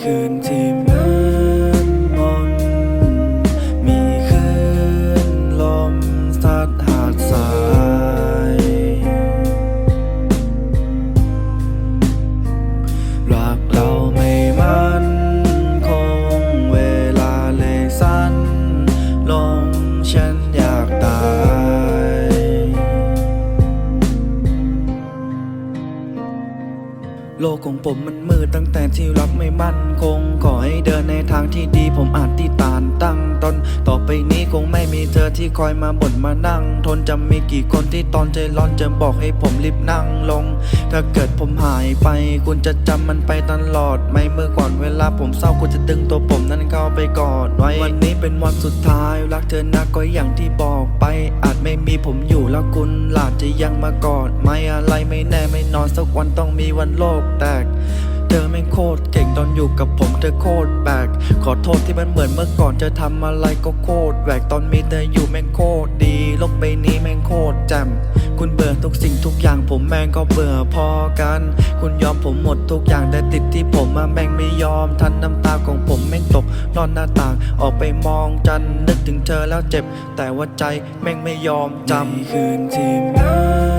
คืนที่ โลกของผมมันมืดตั้งแต่ที่รักไม่มั่นคง ขอให้เดินในทางที่ดีผมอาจติด ที่คอยมาบ่นมานั่ง ทนจะมีกี่คนที่ตอนใจร้อนจะบอกให้ผมรีบนั่งลง ถ้าเกิดผมหายไป คุณจะจำมันไปตลอดไหมเมื่อก่อนเวลาผมเศร้าคุณจะดึงตัวผมนั้นเข้าไปกอดไว้ วันนี้เป็นวันสุดท้าย รักเธอนะก็อย่างที่บอกไป อาจไม่มีผมอยู่แล้วคุณหลาจะยังมากอด ไม่อะไรไม่แน่ไม่นอนสักวันต้องมีวันโลกแตก เธอแม่งโคตรเก่งตอนอยู่กับผมเธอโคตรแบกขอโทษที่มันเหมือนเมื่อก่อนจะทำอะไรก็โคตรแหวกตอนมีเธออยู่แม่งโคตรดีโลกใบนี้แม่งโคตรแจ่มคุณเบื่อทุกสิ่งทุกอย่างผมแม่งก็เบื่อพอกัน คุณยอมผมหมดทุกอย่างแต่ติดที่ผมมาแม่งไม่ยอมทันน้ำตาของผมแม่งตกนอนหน้าต่าง ออกไปมองจันนึกถึงเธอแล้วเจ็บ แต่ว่าใจแม่งไม่ยอมจำคืนที่มืด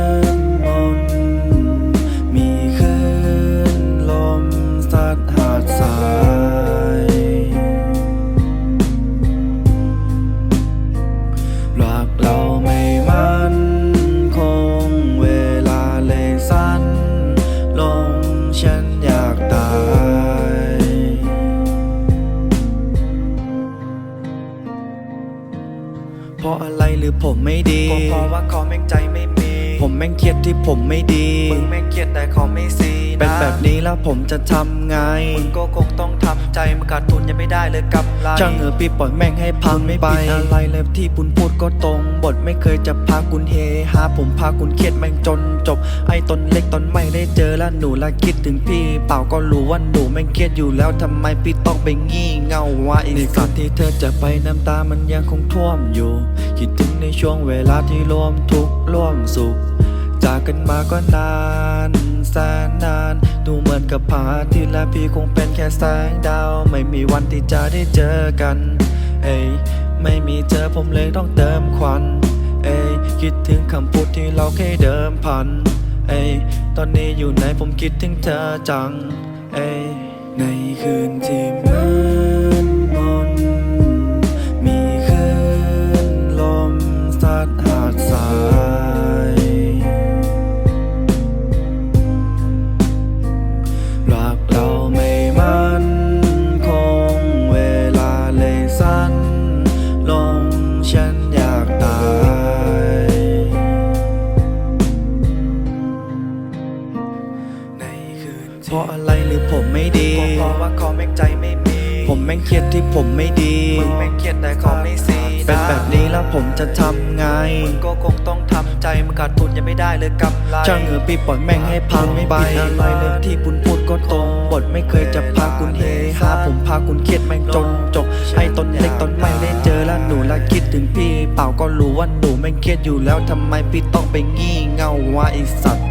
ราะอะไรหรือผมไม่ดี ก็เพราะว่าเขาแม่งใจไม่มี ผมแม่งเครียดที่ผมไม่ดี มึงแม่งเครียดแต่เขาไม่ซีนะเป็นแบบนี้แล้วผมจะทำไง มึงก็คงต้องทำใจมันขาดทุนยังไม่ได้เลยกำไรช่างเออปีปล่อยแม่งให้พังไม่ไปอะไรเลยที่ปุณพูดก็ตรง บทไม่เคยจะพาคุณเฮฮาผมพาคุณเครียดแม่งจนจบ ไอ้ตนเล็กตอนไม่ได้เจอแล้วหนูละคิดถึงพี่ เปล่าก็รู้ว่าหนูแม่งเครียดอยู่แล้วทำไมพี่ต้องไปงี่เง่าวะอีกก่อนที่เธอจะไปน้ำตามันยังคงท่วมอยู่ คิดถึงในช่วงเวลาที่ร่วมทุกข์ร่วมสุข จากกันมาก็นานแสนนาน ดูเหมือนกับพาทิตย์และพี่คงเป็นแค่แสงดาว ไม่มีวันที่จะได้เจอกัน เอ้ยไม่มีเธอผมเลยต้องเติมควันเอ้ยคิดถึงคำพูดที่เราเคยเดิมพันเอ้ยตอนนี้อยู่ไหนผมคิดถึงเธอจัง เอ้ยในคืนที่มื ดีก็เพราะว่าเขาแม่งใจไม่มี ผมแม่งเครียดที่ผมไม่ดี มึงแม่งเครียดแต่เขาไม่ซีเป็นแบบนี้แล้วผมจะทำไง มึงก็คงต้องทำใจมันขาดทุนยังไม่ได้เลยกำไรช่างเออปีปล่อยแม่งให้พังไม่ไปอะไรเลยที่คุณพูดก็ตรงบทไม่เคยจะพาคุณเฮฮาผมพาคุณเครียดแม่งจนจบให้ตนเล็กตอนไม่ได้เจอแล้วหนูละคิดถึงพี่ เปล่าก็รู้ว่าหนูแม่งเครียดอยู่แล้วทำไมพี่ต้องไปงี่เง่าวะไอสัตว์